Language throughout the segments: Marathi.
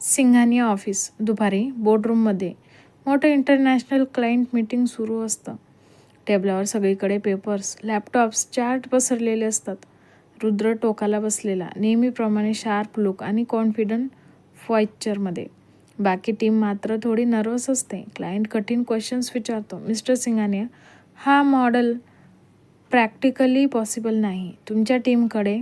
सिंघानिया ऑफिस दुपारी बोर्डरूममध्ये मोठं इंटरनॅशनल क्लायंट मीटिंग सुरू असतं. टेबलावर सगळीकडे पेपर्स लॅपटॉप्स चार्ट पसरलेले असतात. रुद्र टोकाला बसलेला नेहमीप्रमाणे शार्प लुक आणि कॉन्फिडंट फॉइचरमध्ये बाकी टीम मात्र थोडी नर्वस असते. क्लायंट कठीण क्वेश्चन्स विचारतो. मिस्टर सिंघानिया हा मॉडेल प्रॅक्टिकली पॉसिबल नाही. तुमच्या टीमकडे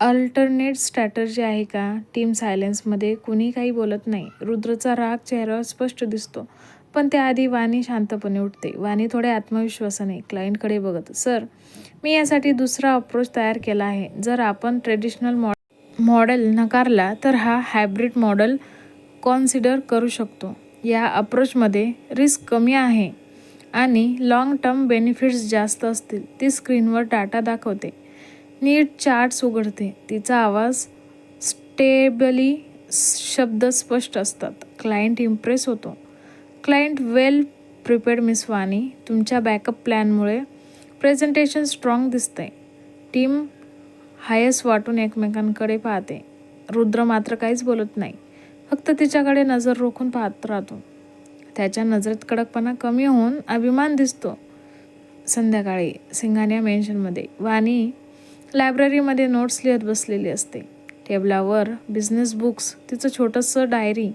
अल्टरनेट स्ट्रॅटर्जी आहे का? टीम सायलेन्समध्ये कुणी काही बोलत नाही. रुद्रचा राग चेहऱ्यावर स्पष्ट दिसतो. पण त्याआधी वाणी शांतपणे उठते. वाणी थोड्या आत्मविश्वासाने क्लायंटकडे बघत सर मी यासाठी दुसरा अप्रोच तयार केला आहे. जर आपण ट्रेडिशनल मॉ मॉडेल नकारला तर हा हायब्रिड मॉडेल कॉन्सिडर करू शकतो. या अप्रोचमध्ये रिस्क कमी आहे आणि लाँग टर्म बेनिफिट्स जास्त असतील. ती स्क्रीनवर डाटा दाखवते. नीट चार्ट्स उघडते. तिचा आवाज स्टेबली शब्द स्पष्ट असतात. क्लायंट इम्प्रेस होतो. Client well prepared miss Vani तुमच्या बॅकअप प्लॅनमुळे प्रेझेंटेशन स्ट्रॉंग दिसते. टीम हायस वाटून एकमेकांकडे पाहते. रुद्र मात्र काहीच बोलत नाही. फक्त तिच्याकडे नजर रोखून पाहत राहतो. त्याच्या नजरेत कडकपणा कमी होऊन अभिमान दिसतो. संध्याकाळी सिंघानिया मेन्शनमध्ये वाणी लायब्ररीमध्ये नोट्स लिहत बसलेली असते. टेबलावर बिझनेस बुक्स तिचं छोटंसं डायरी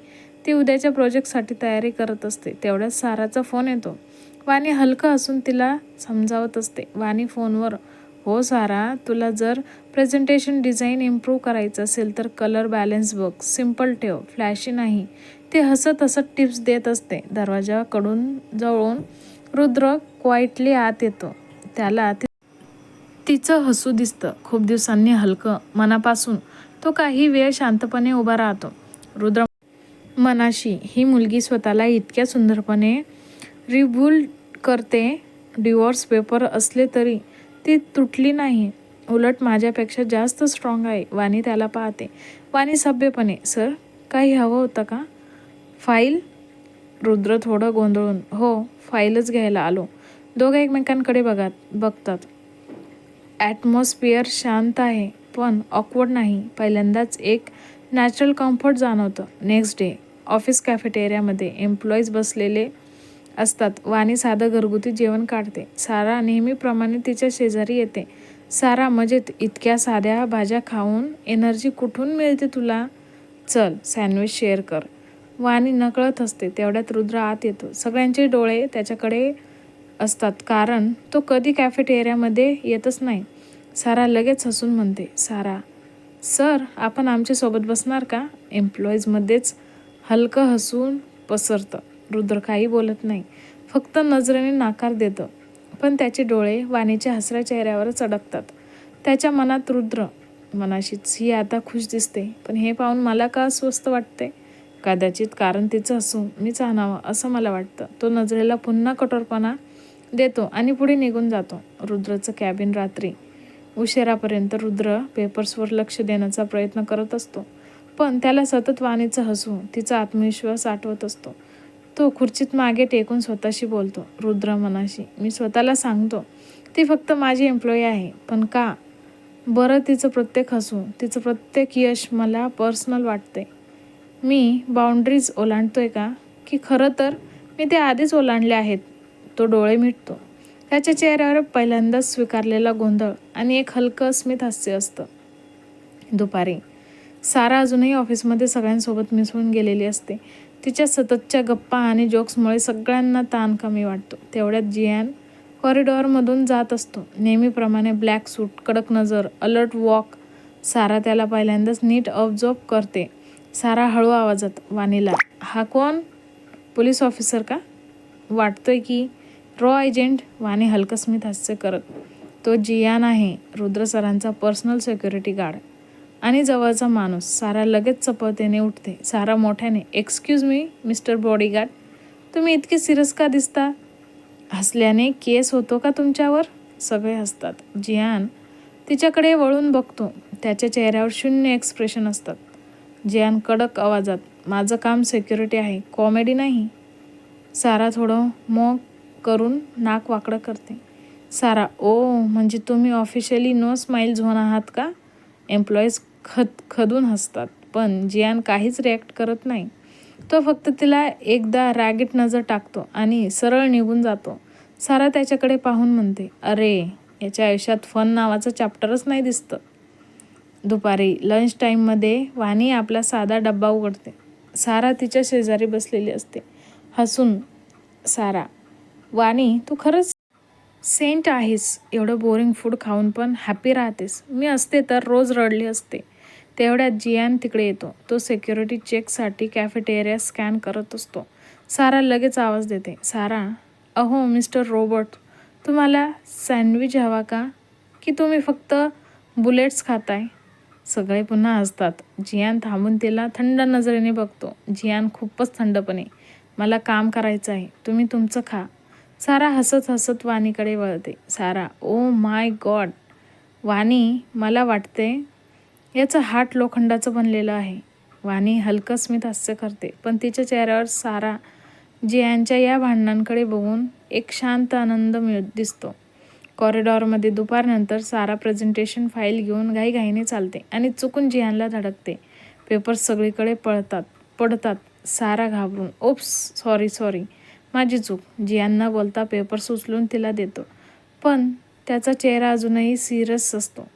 ती उद्याच्या प्रोजेक्टसाठी तयारी करत असते. तेवढ्यात साराचा फोन येतो. वाणी हलकं असून तिला समजावत असते. वाणी फोनवर हो सारा तुला जर प्रेझेंटेशन डिझाईन इम्प्रूव्ह करायचं असेल तर कलर बॅलेन्स बघ. सिंपल ठेव. फ्लॅशी नाही. ते हसत हसत टिप्स देत असते. दरवाजाकडून जवळून रुद्र क्वाईटली आत येतो. त्याला तिचं हसू दिसतं. खूप दिवसांनी हलकं मनापासून तो काही वेळ शांतपणे उभा राहतो. रुद्र मनाशी ही मुलगी स्वतःला इतक्या सुंदरपणे रिव्हूल करते. डिवोर्स पेपर असले तरी ती तुटली नाही. उलट माझ्यापेक्षा जास्त स्ट्रॉंग आहे. वाणी त्याला पाहते. वाणी सभ्यपणे सर काही हवं होतं का? फाईल? रुद्र थोडं गोंधळून हो फाईलच घ्यायला आलो. दोघं एकमेकांकडे बघात बघतात. ॲटमॉस्फिअर शांत आहे पण ऑकवर्ड नाही. पहिल्यांदाच एक नॅचरल कम्फर्ट जाणवतं. नेक्स्ट डे ऑफिस कॅफेटेरियामध्ये एम्प्लॉईज बसलेले असतात. वाणी साधं घरगुती जेवण काढते. सारा नेहमीप्रमाणे तिच्या शेजारी येते. सारा मजेत. इतक्या साध्या भाज्या खाऊन एनर्जी कुठून मिळते तुला? चल सँडविच शेअर कर. वाणी नकळत असते तेवढ्यात रुद्र आत येतो. सगळ्यांचे डोळे त्याच्याकडे असतात. कारण तो कधी कॅफेटेरियामध्ये येतच नाही. सारा लगेच हसून म्हणते सारा सर आपण आमच्यासोबत बसणार का? एम्प्लॉईजमध्येच हलकं हसून पसरतं. रुद्र काही बोलत नाही. फक्त नजरेने नाकार देतं. पण त्याचे डोळे वाणीच्या हसऱ्या चेहऱ्यावरच अडकतात त्याच्या मनात रुद्र मनाशीच ही आता खुश दिसते. पण हे पाहून मला का अस्वस्थ वाटते कदाचित कारण तिचं हसून मीच आणावं असं मला वाटतं. तो नजरेला पुन्हा कठोरपणा देतो आणि पुढे निघून जातो. रुद्रचं कॅबिन रात्री उशिरापर्यंत रुद्र पेपर्सवर लक्ष देण्याचा प्रयत्न करत असतो. पण त्याला सतत वाणीचं हसू तिचा आत्मविश्वास आठवत असतो. तो खुर्चीत मागे टेकून स्वतःशी बोलतो. रुद्र मनाशी मी स्वतःला सांगतो. ती फक्त माझी एम्प्लॉई आहे. पण का? बरं तिचं प्रत्येक हसू तिचं प्रत्येक यश मला पर्सनल वाटते मी बाउंड्रीज ओलांडतोय का? की खरं तर मी ते आधीच ओलांडले आहेत. तो डोळे मिटतो. त्याच्या चेहऱ्यावर पहिल्यांदाच स्वीकारलेला गोंधळ आणि एक हलकं स्मित हास्य असतं. दुपारी. सारा अजूनही ऑफिसमध्ये सगळ्यांसोबत मिसळून गेलेली असते. तिच्या सततच्या गप्पा आणि जोक्समुळे सगळ्यांना ताण कमी वाटतो. तेवढ्यात जियान कॉरिडॉरमधून जात असतो. नेहमीप्रमाणे ब्लॅक सूट कडक नजर अलर्ट वॉक सारा त्याला पहिल्यांदाच नीट ऑब्झर्व करते. सारा हळू आवाजात वाणीला हा कोण? पोलीस ऑफिसर का? वाटतोय की रॉ एजंट वाने हलकस्मित हास्य करत तो जियान आहे रुद्र सरांचा पर्सनल सिक्युरिटी गार्ड आणि जवळचा माणूस सारा लगेच चपळतेने उठते. सारा मोठ्याने एक्सक्यूज मी मिस्टर बॉडीगार्ड तुम्ही इतके सिरस का दिसता? हसल्याने केस होतो का तुमच्यावर? सगळे हसतात. जियान तिच्याकडे वळून बघतो. त्याच्या चेहऱ्यावर शून्य एक्सप्रेशन असतात. जियान कडक आवाजात माझं काम सिक्युरिटी आहे कॉमेडी नाही. सारा थोडं मग करून नाक वाकडं करते. सारा ओ म्हणजे तुम्ही ऑफिशियली नो स्माईल झोन आहात का? एम्प्लॉईज खद खदून हसतात. पण जियान काहीच रिॲक्ट करत नाही. तो फक्त तिला एकदा रॅगेट नजर टाकतो आणि सरळ निघून जातो. सारा त्याच्याकडे पाहून म्हणते अरे याच्या आयुष्यात फन नावाचं चॅप्टरच नाही दिसतं. दुपारी लंच टाईममध्ये वाणी आपला साधा डब्बा उघडते. सारा तिच्या शेजारी बसलेली असते. हसून सारा वाणी तू खरंच सेंट आहेस. एवढं बोरिंग फूड खाऊन पण हॅपी राहतेस. मी असते तर रोज रडली असते. तेवढ्यात जियान तिकडे येतो. तो सिक्युरिटी चेकसाठी कॅफेटेरिया स्कॅन करत असतो. सारा लगेच आवाज देते. सारा अहो मिस्टर रोबोट तुम्हाला सँडविच हवा का? की तुम्ही फक्त बुलेट्स खाताय? सगळे पुन्हा हसतात. जियान थांबून तिला थंड नजरेने बघतो. जियान खूपच थंडपणे मला काम करायचं आहे तुम्ही तुमचं खा. सारा हसत हसत वाणीकडे वळते. सारा ओ माय गॉड वाणी मला वाटते याचं हाट लोखंडाचं बनलेलं आहे. वाणी हलकं स्मित हास्य करते पण तिच्या चेहऱ्यावर सारा जियांच्या या भांडणांकडे बघून एक शांत आनंद मिळ दिसतो. कॉरिडॉरमध्ये दुपारनंतर सारा प्रेझेंटेशन फाईल घेऊन घाईघाईने चालते आणि चुकून जियांला धडकते. पेपर्स सगळीकडे पळतात पडतात. सारा घाबरून ओप्स सॉरी सॉरी. माझी चूक जियान बोलता पेपर्स उचलून तिला देतो. पण त्याचा चेहरा अजूनही सिरियस असतो.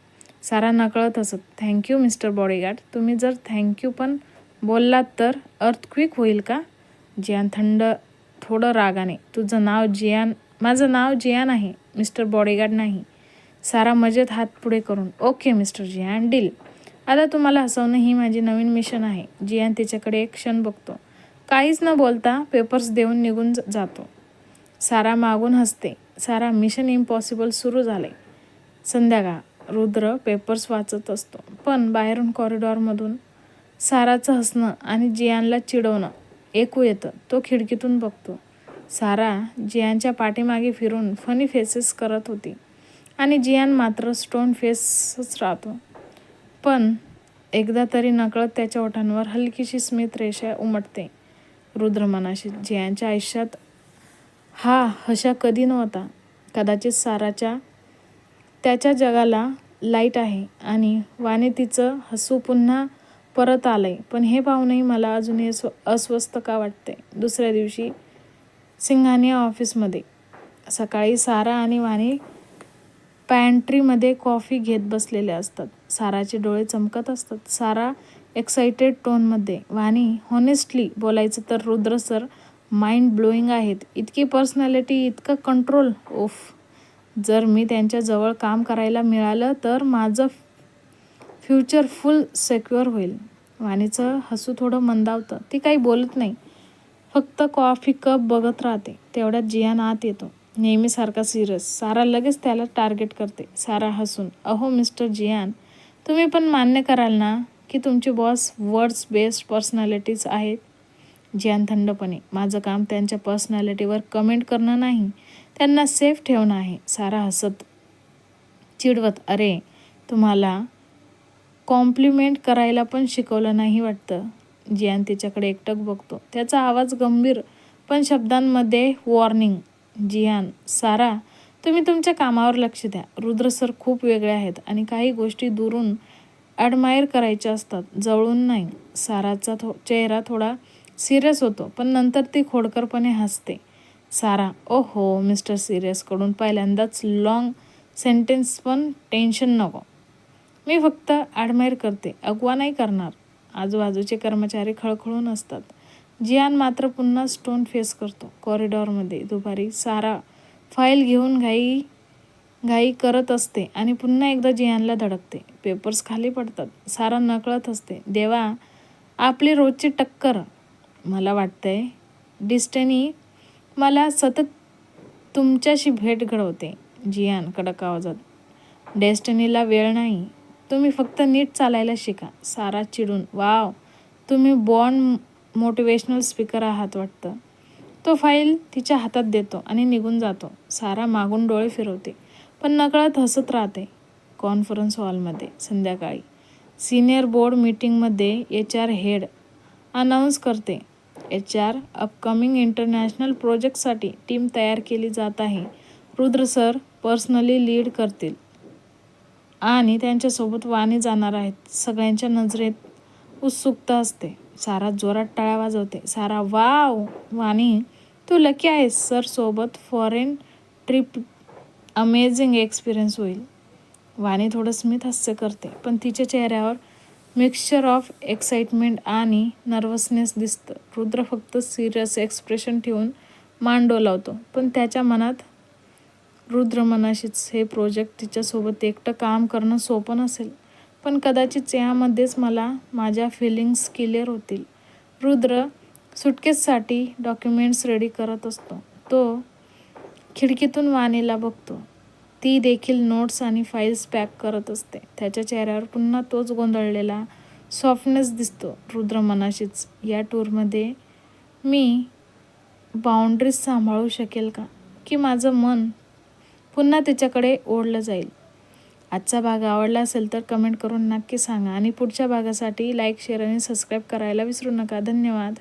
सारा नकळत असत थँक्यू मिस्टर बॉडीगार्ड तुम्ही जर थँक्यू पण बोललात तर अर्थ क्विक होईल का? जियान थंड थोडं रागाने तुझं नाव जियान माझं नाव जियान आहे मिस्टर बॉडीगार्ड नाही. सारा मजेत हात पुढे करून ओके मिस्टर जियान डील आता तुम्हाला हसवणं ही माझी नवीन मिशन आहे. जियान तिच्याकडे एक क्षण बघतो. काहीच न बोलता पेपर्स देऊन निघून जातो. सारा मागून हसते. सारा मिशन इम्पॉसिबल सुरू झाले संध्याकाळ रुद्र पेपर्स वाचत असतो. पण बाहेरून कॉरिडॉरमधून साराचं हसणं आणि जियानला चिडवणं ऐकू येतं. तो खिडकीतून बघतो. सारा जियानच्या पाठीमागे फिरून फनी फेसेस करत होती आणि जियान मात्र स्टोन फेसच राहतो. पण एकदा तरी नकळत त्याच्या ओठांवर हलकीशी स्मित रेषा उमटते. रुद्रमानाशी. झियांच्या जियांच्या आयुष्यात हा हशा कधी नव्हता कदाचित साराच्या त्याच्या जगाला लाइट आहे आणि वाने तिचं हसू पुन्हा परत आलंय. पण हे पाहूनही मला अजूनही स्व अस्वस्थ का वाटते दुसऱ्या दिवशी सिंघानिया ऑफिसमध्ये. सकाळी सारा आणि वाणी पॅन्ट्रीमध्ये कॉफी घेत बसलेले असतात. साराचे डोळे चमकत असतात. सारा एक्साइटेड टोनमध्ये वाणी हॉनेस्टली बोलायचं तर रुद्र सर माइंड ब्लोईंग आहेत. इतकी पर्सनॅलिटी इतकं कंट्रोल ओफ जर मी त्यांच्याजवळ काम करायला मिळालं तर माझं फ्युचर फुल सेक्युअर होईल. वाणीचं हसू थोडं मंदावतं. ती काही बोलत नाही. फक्त कॉफी कप बघत राहते. तेवढ्यात जियान आत येतो. नेहमीसारखा सिरियस सारा लगेच त्याला टार्गेट करते. सारा हसून अहो मिस्टर जियान तुम्ही पण मान्य कराल ना? की तुमचे बॉस वर्ड्स बेस्ड पर्सनॅलिटीज आहेत. जियान थंडपणे माझं काम त्यांच्या पर्सनॅलिटीवर कमेंट करणं नाही त्यांना सेफ ठेवणं आहे. सारा हसत चिडवत अरे तुम्हाला कॉम्प्लिमेंट करायला पण शिकवलं नाही वाटतं. जियान तिच्याकडे एकटक बघतो. त्याचा आवाज गंभीर पण शब्दांमध्ये वॉर्निंग जियान सारा तुम्ही तुमच्या कामावर लक्ष द्या. रुद्र सर खूप वेगळे आहेत आणि काही गोष्टी दुरून ॲडमायर करायच्या असतात. जवळून नाही. साराचा थो चेहरा थोडा सिरियस होतो पण नंतर ती खोडकरपणे हसते. सारा ओ हो मिस्टर सिरियसकडून पहिल्यांदाच लाँग सेंटेन्स पण टेन्शन नको. मी फक्त ॲडमायर करते. अगवा नाही करणार. आजूबाजूचे कर्मचारी खळखळून असतात जियान मात्र पुन्हा स्टोन फेस करतो. कॉरिडॉरमध्ये दुपारी सारा फाईल घेऊन घाई घाई करत असते आणि पुन्हा एकदा जियानला धडकते. पेपर्स खाली पडतात. सारा नकळत असते देवा आपली रोजची टक्कर. मला वाटतंय डिस्टनी मला सतत तुमच्याशी भेट घडवते. जियान कडक आवाजात. डेस्टनीला वेळ नाही. तुम्ही फक्त नीट चालायला शिका. सारा चिडून वाव तुम्ही बॉन्ड मोटिवेशनल स्पीकर आहात वाटतं. तो फाईल तिच्या हातात देतो आणि निघून जातो. सारा मागून डोळे फिरवते. पण नकळत हसत राहते. कॉन्फरन्स हॉलमध्ये संध्याकाळी. सिनियर बोर्ड मीटिंगमध्ये एच आर हेड अनाऊन्स करते एच आर अपकमिंग इंटरनॅशनल प्रोजेक्टसाठी टीम तयार केली जात आहे. रुद्र सर पर्सनली लीड करतील आणि त्यांच्यासोबत वाणी जाणार आहेत. सगळ्यांच्या नजरेत उत्सुकता असते. सारा जोरात टाळ्या वाजवते. सारा वाव वाणी तू लकी आहेस. सर सोबत फॉरेन ट्रिप अमेझिंग एक्सपिरियन्स होईल. वाणी थोडं स्मित हास्य करते पण तिच्या चेहऱ्यावर मिक्सचर ऑफ एक्साइटमेंट आणि नर्वसनेस दिसतं. रुद्र फक्त सिरियस एक्सप्रेशन ठेवून मान डोलावतो पण त्याच्या मनात रुद्र मनाशीच हे प्रोजेक्ट तिच्यासोबत एकटं काम करणं सोपं नसेल. पण कदाचित यामध्येच मला माझ्या फिलिंग्स क्लिअर होतील. रुद्र सुटकेससाठी डॉक्युमेंट्स रेडी करत असतो. तो खिडकीतून वाणीला बघतो. ती देखील नोट्स आणि फाईल्स पॅक करत असते. त्याच्या चेहऱ्यावर पुन्हा तोच गोंधळलेला सॉफ्टनेस दिसतो रुद्र मनाशीच. या टूरमध्ये मी बाउंड्रीज सांभाळू शकेल का? की माझं मन पुन्हा तिच्याकडे ओढलं जाईल? आजचा भाग आवडला असेल तर कमेंट करून नक्की सांगा. आणि पुढच्या भागासाठी लाईक शेअर आणि सबस्क्राईब करायला विसरू नका. धन्यवाद.